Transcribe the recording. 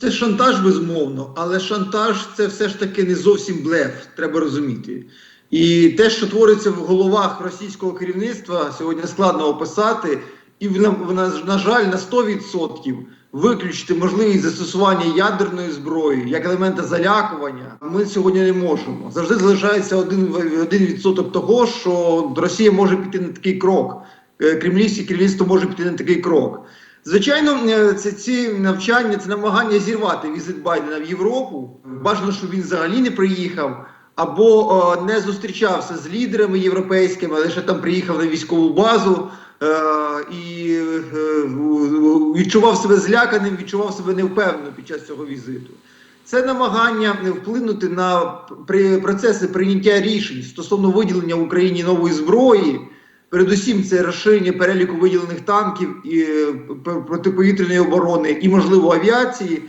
Це шантаж, безумовно, але шантаж це все ж таки не зовсім блеф, треба розуміти. І те, що твориться в головах російського керівництва, сьогодні складно описати, і на, на жаль, на 100% виключити можливість застосування ядерної зброї як елемента залякування. Ми сьогодні не можемо. Завжди залишається один, один відсоток того, що Росія може піти на такий крок. Е, Кремлівське керівництво може піти на такий крок. Звичайно, е, це ці навчання, це намагання зірвати візит Байдена в Європу. Бажано, щоб він взагалі не приїхав, або о, не зустрічався з лідерами європейськими, лише там приїхав на військову базу е, і е, відчував себе зляканим, відчував себе невпевнено під час цього візиту. Це намагання вплинути на процеси прийняття рішень стосовно виділення в Україні нової зброї. Передусім, це розширення переліку виділених танків і е, протиповітряної оборони і, можливо, авіації.